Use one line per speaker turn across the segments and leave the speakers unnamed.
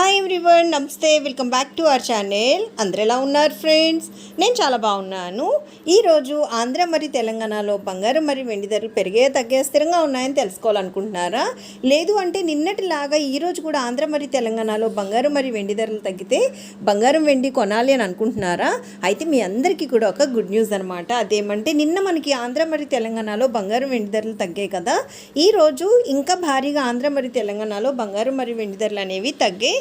Hi everyone నమస్తే welcome back to our channel అందరు ఎలా ఉన్నారు ఫ్రెండ్స్ నేను చాలా బాగున్నాను. ఈరోజు ఆంధ్ర మరి తెలంగాణలో బంగారం మరి వెండి ధరలు పెరిగే తగ్గే స్థిరంగా ఉన్నాయని తెలుసుకోవాలనుకుంటున్నారా? లేదు అంటే నిన్నటిలాగా ఈరోజు కూడా ఆంధ్ర మరి తెలంగాణలో బంగారం మరి వెండి ధరలు తగ్గితే బంగారం వెండి కొనాలి అని అనుకుంటున్నారా? అయితే మీ అందరికీ కూడా ఒక గుడ్ న్యూస్ అనమాట అదేమంటే నిన్న మనకి ఆంధ్ర మరి తెలంగాణలో బంగారం వెండి ధరలు తగ్గాయి కదా? ఈరోజు ఇంకా భారీగా ఆంధ్ర మరి తెలంగాణలో బంగారం మరి వెండి ధరలు అనేవి తగ్గాయి.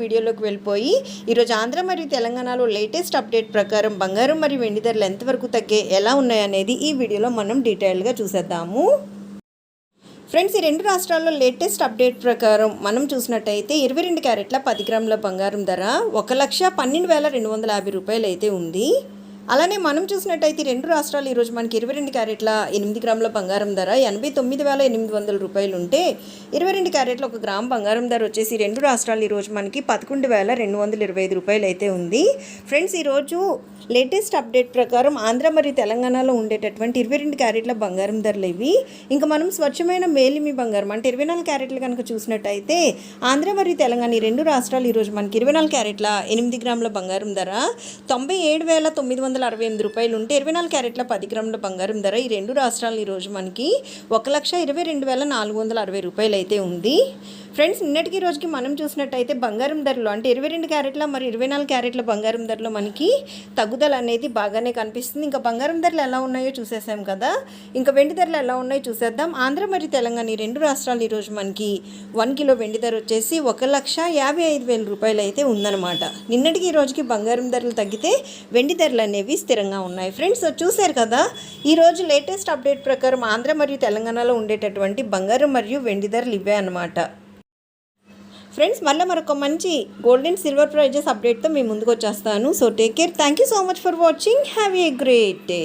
వీడియోలోకి వెళ్ళిపోయి ఈరోజు ఆంధ్ర మరియు తెలంగాణలో లేటెస్ట్ అప్డేట్ ప్రకారం బంగారం మరియు వెండి ధరలు ఎంతవరకు తగ్గే ఎలా ఉన్నాయనేది ఈ వీడియోలో మనం డీటెయిల్గా చూసేద్దాము. ఫ్రెండ్స్ ఈ రెండు రాష్ట్రాల్లో లేటెస్ట్ అప్డేట్ ప్రకారం మనం చూసినట్టయితే ఇరవై రెండు క్యారెట్ల పది గ్రాముల బంగారం ధర ఒక లక్ష పన్నెండు వేల రెండు వందల యాభై రూపాయలు అయితే ఉంది. అలానే మనం చూసినట్టయితే రెండు రాష్ట్రాలు ఈరోజు మనకి ఇరవై రెండు క్యారెట్ల ఎనిమిది గ్రాముల బంగారం ధర ఎనభై తొమ్మిది వేల ఎనిమిది వందల రూపాయలు ఉంటే ఇరవై రెండు క్యారెట్ల ఒక గ్రామ్ బంగారం ధర వచ్చేసి రెండు రాష్ట్రాలు ఈరోజు మనకి పదకొండు వేల రెండు వందల ఇరవై ఐదు రూపాయలు అయితే ఉంది. ఫ్రెండ్స్ ఈరోజు లేటెస్ట్ అప్డేట్ ప్రకారం ఆంధ్ర మరియు తెలంగాణలో ఉండేటటువంటి ఇరవై రెండు క్యారెట్ల బంగారం ధరలు ఇవి. ఇంకా మనం స్వచ్ఛమైన మేలిమి బంగారం అంటే ఇరవై నాలుగు క్యారెట్లు కనుక చూసినట్టయితే ఆంధ్ర మరియు తెలంగాణ ఈ రెండు రాష్ట్రాలు ఈరోజు మనకి ఇరవై నాలుగు క్యారెట్ల ఎనిమిది గ్రాముల బంగారం ధర తొంభై ఏడు వేల తొమ్మిది వందల అరవై ఎనిమిది రూపాయలు ఉంటే ఇరవై నాలుగు క్యారెట్ల పది గ్రాముల బంగారం ధర ఈ రెండు రాష్ట్రాలు ఈరోజు మనకి ఒక లక్ష ఇరవై రెండు వేల నాలుగు వందల అరవై రూపాయలు అయితే ఉంది. ఫ్రెండ్స్ నిన్నటికి రోజుకి మనం చూసినట్టయితే బంగారం ధరలో అంటే ఇరవై రెండు క్యారెట్ల మరి ఇరవై నాలుగు క్యారెట్ల బంగారం ధరలో మనకి తగ్గుదల అనేది బాగానే కనిపిస్తుంది. ఇంకా బంగారం ధరలు ఎలా ఉన్నాయో చూసేసాం కదా. ఇంకా వెండి ధరలు ఎలా ఉన్నాయో చూసేద్దాం. ఆంధ్ర మరియు తెలంగాణ ఈ రెండు రాష్ట్రాలు ఈరోజు మనకి వన్ కిలో వెండి ధర వచ్చేసి ఒక లక్ష యాభై ఐదు వేల రూపాయలు అయితే ఉందన్నమాట. నిన్నటికి ఈ రోజుకి బంగారం ధరలు తగ్గితే వెండి ధరలు అనేవి స్థిరంగా ఉన్నాయి. ఫ్రెండ్స్ చూశారు కదా ఈరోజు లేటెస్ట్ అప్డేట్ ప్రకారం ఆంధ్ర మరియు తెలంగాణలో ఉండేటటువంటి బంగారం మరియు వెండి ధరలు ఇవే అన్నమాట. ఫ్రెండ్స్ మళ్ళీ మరొక మంచి గోల్డ్ అండ్ సిల్వర్ ప్రైజెస్ అప్డేట్తో మేము ముందుకు వచ్చేస్తాను. So take care thank you so much for watching have a great day